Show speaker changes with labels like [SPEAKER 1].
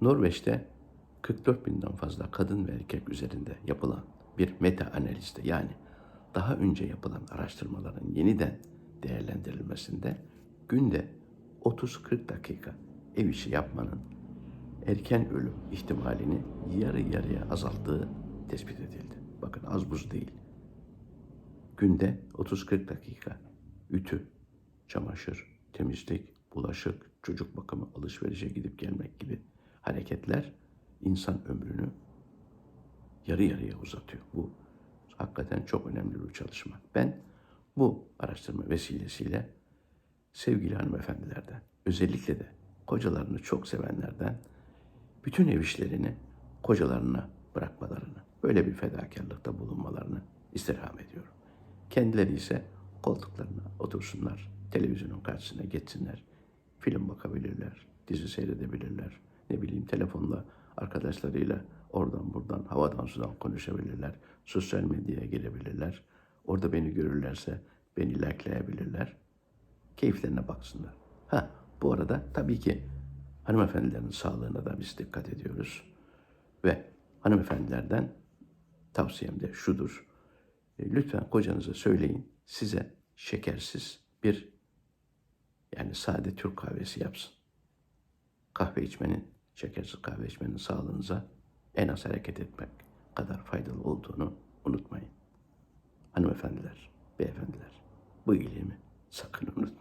[SPEAKER 1] Norveç'te 44 binden fazla kadın ve erkek üzerinde yapılan bir meta analizde yani daha önce yapılan araştırmaların yeniden değerlendirilmesinde günde 30-40 dakika ev işi yapmanın erken ölüm ihtimalini yarı yarıya azalttığı tespit edildi. Bakın az buz değil. Günde 30-40 dakika ütü, çamaşır, temizlik, bulaşık, çocuk bakımı, alışverişe gidip gelmek gibi hareketler insan ömrünü yarı yarıya uzatıyor. Bu hakikaten çok önemli bir çalışma. Ben bu araştırma vesilesiyle sevgili hanımefendilerden, özellikle de kocalarını çok sevenlerden bütün ev işlerini kocalarına bırakmalarını, böyle bir fedakarlıkta bulunmalarını istirham ediyorum. Kendileri ise koltuklarına otursunlar, televizyonun karşısına geçsinler, film bakabilirler, dizi seyredebilirler, ne bileyim telefonla arkadaşlarıyla oradan buradan havadan sudan konuşabilirler, sosyal medyaya girebilirler. Orada beni görürlerse beni likelayabilirler. Keyiflerine baksınlar. Ha bu arada tabii ki hanımefendilerin sağlığına da biz dikkat ediyoruz. Ve hanımefendilerden tavsiyem de şudur. E, Lütfen kocanıza söyleyin size şekersiz bir yani sade Türk kahvesi yapsın. Kahve içmenin, şekersiz kahve içmenin sağlığınıza en az hareket etmek kadar faydalı olduğunu unutmayın. Hanımefendiler, beyefendiler bu iyiliğimi sakın unutmayın.